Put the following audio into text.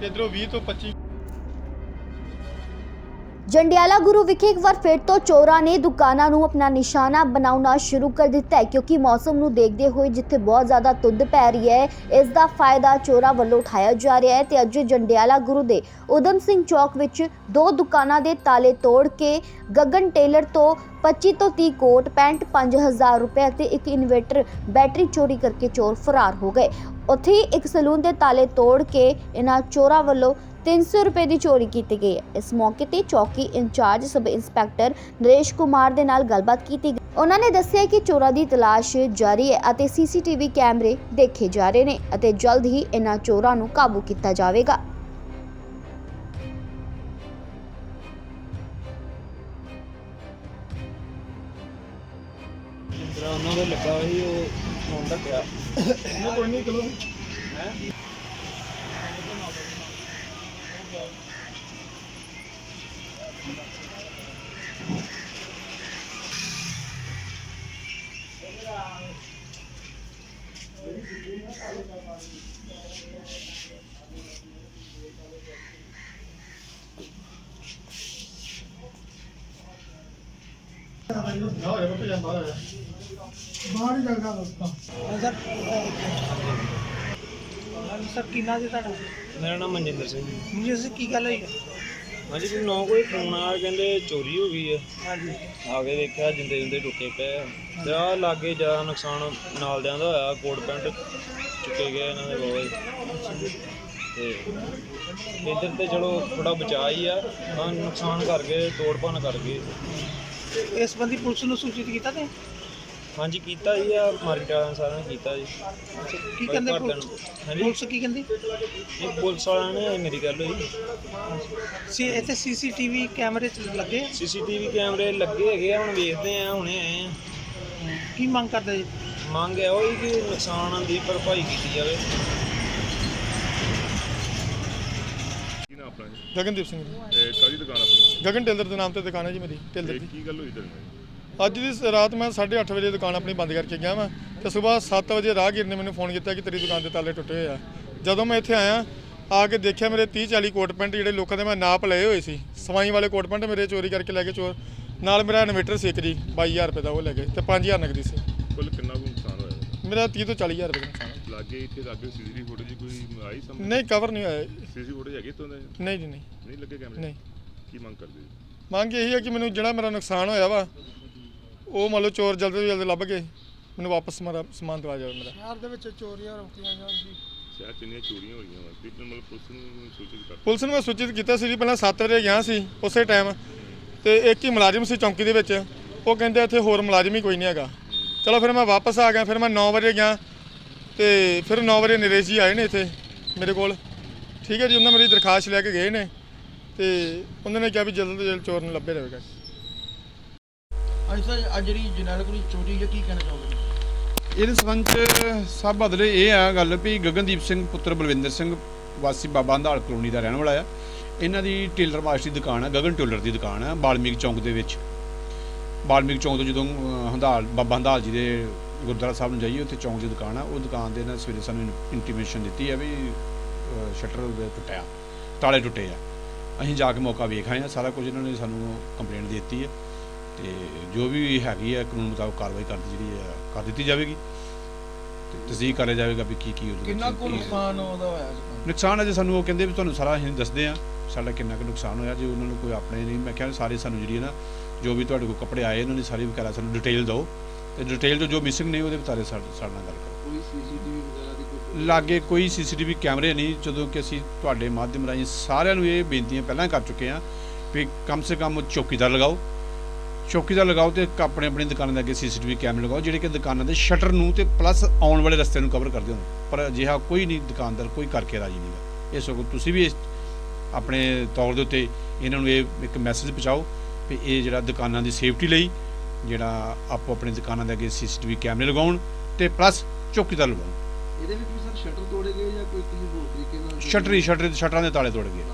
ਤੇ ਇਧਰੋਂ 20 ਤੋਂ 25 ਜੰਡਿਆਲਾ ਗੁਰੂ ਵਿਖੇ ਇੱਕ ਵਾਰ ਫਿਰ ਤੋਂ ਚੋਰਾਂ ਨੇ ਦੁਕਾਨਾਂ ਨੂੰ ਆਪਣਾ ਨਿਸ਼ਾਨਾ ਬਣਾਉਣਾ ਸ਼ੁਰੂ ਕਰ ਦਿੱਤਾ ਹੈ, ਕਿਉਂਕਿ ਮੌਸਮ ਨੂੰ ਦੇਖਦੇ ਹੋਏ ਜਿੱਥੇ ਬਹੁਤ ਜ਼ਿਆਦਾ ਧੁੰਦ ਪੈ ਰਹੀ ਹੈ, ਇਸ ਦਾ ਫਾਇਦਾ ਚੋਰਾਂ ਵੱਲੋਂ ਉਠਾਇਆ ਜਾ ਰਿਹਾ ਹੈ ਤੇ ਅੱਜ ਜੰਡਿਆਲਾ ਗੁਰੂ ਦੇ ਉਦਮ ਸਿੰਘ ਚੌਕ ਵਿੱਚ ਦੋ ਦੁਕਾਨਾਂ ਦੇ ਤਾਲੇ ਤੋੜ ਕੇ ਗਗਨ ਟੇਲਰ ਤੋਂ 25 ਤੋਂ 30 ਕੋਟ ਪੈਂਟ 5000 ਰੁਪਏ ਅਤੇ ਇੱਕ ਇਨਵੇਟਰ ਬੈਟਰੀ ਚੋਰੀ ਕਰਕੇ ਚੋਰ ਫਰਾਰ ਹੋ ਗਏ। ਉੱਥੇ ਹੀ ਇੱਕ ਸਲੂਨ ਦੇ ਤਾਲੇ ਤੋੜ ਕੇ ਇਹਨਾਂ ਚੋਰਾਂ ਵੱਲੋਂ 300 ਰੁਪਏ ਦੀ ਚੋਰੀ ਕੀਤੀ ਗਈ ਹੈ। ਇਸ ਮੌਕੇ ਤੇ ਚੌਕੀ incharge sub inspector Naresh Kumar ਦੇ ਨਾਲ ਗੱਲਬਾਤ ਕੀਤੀ ਗਈ। ਉਹਨਾਂ ਨੇ ਦੱਸਿਆ ਕਿ ਚੋਰਾਂ ਦੀ ਤਲਾਸ਼ ਜਾਰੀ ਹੈ ਅਤੇ ਸੀਸੀਟੀਵੀ ਕੈਮਰੇ ਦੇਖੇ ਜਾ ਰਹੇ ਨੇ ਅਤੇ ਜਲਦ ਹੀ ਇਹਨਾਂ ਚੋਰਾਂ ਨੂੰ ਕਾਬੂ ਕੀਤਾ ਜਾਵੇਗਾ। ਜਿਹੜਾ ਉਹਨਾਂ ਦੇ ਲੱਗਾ ਸੀ ਉਹ ਫੋਨ ਰੱਖਿਆ। ਕੋਈ ਨਹੀਂ ਚਲੋ। ਬਾਹਰ ਹੀ ਲੱਗਾ ਦੋਸਤਾਂ ਸਰ ਸਰ ਕਿੰਨਾ ਜੀ ਤੁਹਾਡਾ ਮੇਰਾ ਨਾਮ ਮਨਜਿੰਦਰ ਸਿੰਘ ਜੀ। ਮੁਝੇ ਸੇ ਕੀ ਗੱਲ ਹੋਈ ਹੈ? ਹਾਂਜੀ ਕੋਈ ਨੌ ਕੋਈ ਫੋਨ ਆਇਆ ਕਹਿੰਦੇ ਚੋਰੀ ਹੋ ਗਈ ਹੈ ਹਾਂਜੀ ਆ ਕੇ ਦੇਖਿਆ ਜਿੰਦੇ ਜਿੰਦੇ ਟੁੱਟੇ ਪਏ ਆ। ਤੇ ਆ ਲਾਗੇ ਜ਼ਿਆਦਾ ਨੁਕਸਾਨ ਨਾਲ ਦਿਆਂ ਦਾ ਹੋਇਆ ਕੋਟ ਪੈਂਟ ਚੁੱਕੇ ਗਏ ਇਹਨਾਂ ਦੇ ਬਹੁਤ ਤੇ ਇੱਧਰ ਤੇ ਚਲੋ ਥੋੜਾ ਬਚਾ ਹੀ ਆ ਆਹ ਨੁਕਸਾਨ ਕਰ ਗਏ ਤੋੜ ਭੰਨ ਕਰ ਗਏ ਇਸ ਸੰਬੰਧੀ ਪੁਲਿਸ ਨੂੰ ਸੂਚਿਤ ਕੀਤਾ ਤੇ? ਹਾਂਜੀ ਕੀਤਾ ਜੀ ਆ ਮਾਰਕੀਟ ਸਾਰਿਆਂ ਨੇ ਕੀਤਾ ਜੀ। ਕੀ ਕਹਿੰਦੇ ਘਰਦਿਆਂ ਪੁਲਿਸ? ਨੂੰ। ਹਾਂਜੀ? ਪੁਲਿਸ ਕੀ ਕਹਿੰਦੀ? ਇਹ ਪੁਲਿਸ ਵਾਲਿਆਂ ਨੇ ਮੇਰੀ ਗੱਲ ਹੋਈ। ਸੀ ਇੱਥੇ ਸੀਸੀਟੀਵੀ ਕੈਮਰੇ ਚ ਲੱਗੇ ਆ? ਸੀਸੀਟੀਵੀ ਕੈਮਰੇ ਲੱਗੇ ਹੈਗੇ ਆ ਹੁਣ ਵੇਖਦੇ ਆ ਹੁਣੇ ਆਏ ਆ। ਕੀ ਮੰਗ ਕਰਦੇ ਜੀ? ਮੰਗ ਹੈ ਉਹ ਕਿ ਨੁਕਸਾਨ ਦੀ ਭਰਪਾਈ ਕੀਤੀ ਜਾਵੇ। ਕੀ ਨਾਮ ਆਪਣਾ ਜੀ? ਗਗਨਦੀਪ ਸਿੰਘ ਜੀ। ਇਹ ਕਾਹਦੀ ਦੁਕਾਨ ਗਗਨ ਟੇਲਰ ਦੇ ਨਾਮ ਤੇ ਦੁਕਾਨ ਹੈ ਜੀ ਮੇਰੀ ਟੇਲਰ ਦੀ। ਕੀ ਗੱਲ ਹੋਈ ਤੇਰੇ ਨਾਲ? ਅੱਜ ਦੀ ਰਾਤ ਮੈਂ 8:30 ਵਜੇ ਦੁਕਾਨ ਆਪਣੀ ਬੰਦ ਕਰਕੇ ਗਿਆ ਵਾਂ ਤੇ ਸਵੇਰ 7 ਵਜੇ ਰਾਹਗੀਰ ਨੇ ਮੈਨੂੰ ਫੋਨ ਕੀਤਾ ਕਿ ਤੇਰੀ ਦੁਕਾਨ ਦੇ ਤਾਲੇ ਟੁੱਟੇ ਹੋਏ ਆ। ਜਦੋਂ ਮੈਂ ਇੱਥੇ ਆਇਆ ਆ ਕੇ ਦੇਖਿਆ ਮੇਰੇ 30 40 ਕੋਟ ਪੈਂਟ ਜਿਹੜੇ ਲੋਕਾਂ ਦੇ ਮੈਂ ਨਾਪ ਲਏ ਹੋਏ ਸੀ। ਸਵਾਈ ਵਾਲੇ ਕੋਟ ਪੈਂਟ ਮੇਰੇ ਚੋਰੀ ਕਰਕੇ ਲੈ ਕੇ ਚੋਰ ਨਾਲ ਮੇਰਾ ਇਨਵੇਟਰ ਸੀ ਇੱਕ ਜੀ 22000 ਰੁਪਏ ਦਾ ਉਹ ਲੈ ਗਏ ਤੇ 5000 ਨਗਦੀ ਸੀ। ਕੁੱਲ ਕਿੰਨਾ ਕੁ ਨੁਕਸਾਨ ਹੋਇਆ? ਮੇਰਾ 30 ਤੋਂ 40000 ਰੁਪਏ ਦਾ ਨੁਕਸਾਨ। ਲਾਗੇ ਇੱਥੇ ਲਾਗੇ ਸੀਸੀਟੀਵੀ ਫੁਟੇਜ ਕੋਈ ਆਈ ਸਾਹਮਣੇ? ਨਹੀਂ ਕਵਰ ਨਹੀਂ ਹੋਇਆ ਸੀਸੀਟੀਵੀ ਫੁਟੇਜ ਹੈਗੀ ਤੋਂ ਨਹੀਂ ਜੀ ਨਹੀਂ। ਨਹੀਂ ਲੱਗੇ ਕੈਮਰੇ? ਨਹੀਂ। ਕੀ ਮੰਗ ਕਰਦੇ ਜੀ ਮੰਗ ਇਹੀ ਹੈ ਕਿ ਮੈਨੂੰ ਜਿਹੜਾ ਮੇਰਾ ਨੁਕਸਾਨ ਹੋਇਆ ਵਾ ਉਹ ਮੰਨ ਲਓ ਚੋਰ ਜਲਦੀ ਤੋਂ ਜਲਦੀ ਲੱਭ ਕੇ ਮੈਨੂੰ ਵਾਪਸ ਮੇਰਾ ਸਮਾਨ ਦਵਾ ਜਾਵੇ ਮੇਰਾ। ਸ਼ਹਿਰ ਦੇ ਵਿੱਚ ਚੋਰੀਆਂ ਰੋਕੀਆਂ ਜਾਣ ਜੀ? ਸ਼ਹਿਰ ਚ ਇੰਨੀਆਂ ਚੋਰੀਆਂ ਹੋਈਆਂ ਵਾ ਤੇ ਮਤਲਬ ਪੁਲਿਸ ਨੂੰ ਸੂਚਿਤ ਕਰ ਪੁਲਿਸ ਨੂੰ ਮੈਂ ਸੂਚਿਤ ਕੀਤਾ ਸੀ ਜੀ ਪਹਿਲਾਂ 7 ਵਜੇ ਗਿਆ ਸੀ ਉਸੇ ਟਾਈਮ ਤੇ ਇੱਕ ਹੀ ਮੁਲਾਜ਼ਮ ਸੀ ਚੌਂਕੀ ਦੇ ਵਿੱਚ ਉਹ ਕਹਿੰਦੇ ਇੱਥੇ ਹੋਰ ਮੁਲਾਜ਼ਮ ਹੀ ਕੋਈ ਨਹੀਂ ਹੈਗਾ। ਚਲੋ ਫਿਰ ਮੈਂ ਵਾਪਸ ਆ ਗਿਆ ਫਿਰ ਮੈਂ 9 ਵਜੇ ਗਿਆ ਤੇ ਫਿਰ 9 ਵਜੇ ਨਰੇਸ਼ ਜੀ ਆਏ ਨੇ ਇੱਥੇ ਮੇਰੇ ਕੋਲ। ਠੀਕ ਹੈ ਜੀ ਉਹਨਾਂ ਮੇਰੀ ਦਰਖਾਸਤ ਲੈ ਕੇ ਗਏ ਨੇ। ਤੇ ਉਹਨਾਂ ਨੇ ਕਿਹਾ ਵੀ ਜਲਦ ਤੋਂ ਜਲਦ ਚੋਰ ਨੂੰ ਲੱਭੇ ਰਹੇਗਾ। ਅੱਜ ਸਰ ਅੱਜ ਜਿਹੜੀ ਜਨਰਲ ਚੋਰੀ ਹੈ ਕੀ ਕਹਿਣਾ ਚਾਹੋਗੇ? ਇਹਦੇ ਸੰਬੰਧ ਚ ਸਭ ਬਦਲੇ ਇਹ ਆ ਗੱਲ ਵੀ ਗਗਨਦੀਪ ਸਿੰਘ ਪੁੱਤਰ ਬਲਵਿੰਦਰ ਸਿੰਘ ਵਾਸੀ ਬਾਬਾ ਹੰਦਾਲ ਕਲੋਨੀ ਦਾ ਰਹਿਣ ਵਾਲਾ ਆ। ਇਹਨਾਂ ਦੀ ਟੇਲਰ ਮਾਸਟਰ ਦੀ ਦੁਕਾਨ ਆ ਗਗਨ ਟੇਲਰ ਦੀ ਦੁਕਾਨ ਆ ਬਾਲਮੀਕ ਚੌਂਕ ਦੇ ਵਿੱਚ। ਬਾਲਮੀਕ ਚੌਂਕ ਤੋਂ ਜਦੋਂ ਹੰਦਾਲ ਬਾਬਾ ਹੰਦਾਲ ਜੀ ਦੇ ਗੁਰਦੁਆਰਾ ਸਾਹਿਬ ਨੂੰ ਜਾਈਏ ਉੱਥੇ ਚੌਂਕ ਦੀ ਦੁਕਾਨ ਆ ਉਹ ਦੁਕਾਨ ਦੇ ਨਾਲ ਸਵੇਰੇ ਸਾਨੂੰ ਇੰਟੀਮੇਸ਼ਨ ਦਿੱਤੀ ਆ ਵੀ ਸ਼ਟਰ ਉਹਦੇ ਟੁੱਟਿਆ ਤਾਲੇ ਟੁੱਟੇ ਆ। ਅਸੀਂ ਜਾ ਕੇ ਮੌਕਾ ਵੇਖ ਆਏ ਆ ਸਾਰਾ ਕੁਝ ਇਹਨਾਂ ਨੇ ਸਾਨੂੰ ਕੰਪਲੇਂਟ ਦੇ ਦਿੱਤੀ ਹੈ। ਤੇ ਜੋ ਵੀ ਹੈਗੀ ਹੈ ਕਾਨੂੰਨ ਮੁਤਾਬਕ ਕਾਰਵਾਈ ਕਰਦੀ ਜਿਹੜੀ ਹੈ ਕਰ ਦਿੱਤੀ ਜਾਵੇਗੀ। ਤੇ ਤਸਦੀਕ ਕਰਿਆ ਜਾਵੇਗਾ ਵੀ ਕੀ ਕੀ ਉਹਦੇ ਵਿੱਚ ਕਿੰਨਾ ਕੁ ਨੁਕਸਾਨ ਉਹਦਾ ਹੋਇਆ ਨੁਕਸਾਨ ਅਜੇ ਸਾਨੂੰ ਉਹ ਕਹਿੰਦੇ ਵੀ ਤੁਹਾਨੂੰ ਸਾਰਾ ਅਸੀਂ ਦੱਸਦੇ ਆ ਸਾਡਾ ਕਿੰਨਾ ਕੁ ਨੁਕਸਾਨ ਹੋਇਆ। ਜੇ ਉਹਨਾਂ ਨੂੰ ਕੋਈ ਆਪਣੇ ਨਹੀਂ ਮੈਂ ਕਿਹਾ ਸਾਰੇ ਸਾਨੂੰ ਜਿਹੜੀ ਹੈ ਨਾ ਜੋ ਵੀ ਤੁਹਾਡੇ ਕੋਲ ਕੱਪੜੇ ਆਏ ਇਹਨਾਂ ਦੀ ਸਾਰੀ ਵਗੈਰਾ ਸਾਨੂੰ ਡਿਟੇਲ ਦਿਓ। ਤੇ ਡਿਟੇਲ ਜੋ ਮਿਸਿੰਗ ਨੇ ਉਹਦੇ ਬਾਰੇ ਸਾਡੇ ਸਾਡੇ ਨਾਲ ਗੱਲ ਕਰੋ। ਕੋਈ ਸੀਸੀਟੀਵੀ ਲਾਗੇ ਕੋਈ ਸੀਸੀਟੀਵੀ ਕੈਮਰੇ ਨਹੀਂ, ਜਦੋਂ ਕਿ ਅਸੀਂ ਤੁਹਾਡੇ ਮਾਧਿਅਮ ਰਾਹੀਂ ਸਾਰਿਆਂ ਨੂੰ ਇਹ ਬੇਨਤੀਆਂ ਪਹਿਲਾਂ ਕਰ ਚੁੱਕੇ ਹਾਂ ਵੀ ਕਮ ਸੇ ਕਮ ਚੌਕੀਦਾਰ ਲਗਾਓ। ਚੌਕੀਦਾਰ ਲਗਾਓ ਤੇ ਆਪਣੇ ਆਪਣੀ ਦੁਕਾਨਾਂ ਦੇ ਅੱਗੇ ਸੀਸੀਟੀਵੀ ਕੈਮਰੇ ਲਗਾਓ, ਜਿਹੜੇ ਕਿ ਦੁਕਾਨਾਂ ਦੇ ਸ਼ਟਰ ਨੂੰ ਤੇ ਪਲੱਸ ਆਉਣ ਵਾਲੇ ਰਸਤੇ ਨੂੰ ਕਵਰ ਕਰਦੇ ਹੋਣ। ਪਰ ਅਜਿਹਾ ਕੋਈ ਨਹੀਂ, ਦੁਕਾਨਦਾਰ ਕੋਈ ਕਰਕੇ ਰਾਜੀ ਨਹੀਂਗਾ ਇਹ ਸਗੋਂ ਤੁਸੀਂ ਵੀ ਇਸ ਆਪਣੇ ਤੌਰ ਦੇ ਉੱਤੇ ਇਹਨਾਂ ਨੂੰ ਇਹ ਇੱਕ ਮੈਸੇਜ ਪਹੁੰਚਾਓ ਵੀ ਇਹ ਜਿਹੜਾ ਦੁਕਾਨਾਂ ਦੀ ਸੇਫਟੀ ਲਈ ਜਿਹੜਾ ਆਪੋ ਆਪਣੇ ਦੁਕਾਨਾਂ ਦੇ ਅੱਗੇ ਸੀਸੀਟੀਵੀ ਕੈਮਰੇ ਲਗਾਉਣ ਤੇ ਪਲੱਸ ਚੌਕੀਦਾਰ ਲਗਾਉਣ। ਇਹਦੇ ਵਿੱਚ ਵੀ ਸਰ ਸ਼ਟਰ ਤੋੜੇ ਗਏ ਜਾਂ ਕੋਈ ਕਿਸੇ ਹੋਰ ਤਰੀਕੇ ਨਾਲ ਸ਼ਟਰੀ ਸ਼ਟਰ ਸ਼ਟਰਾਂ ਦੇ ਤਾਲੇ ਤੋੜ ਗਏ।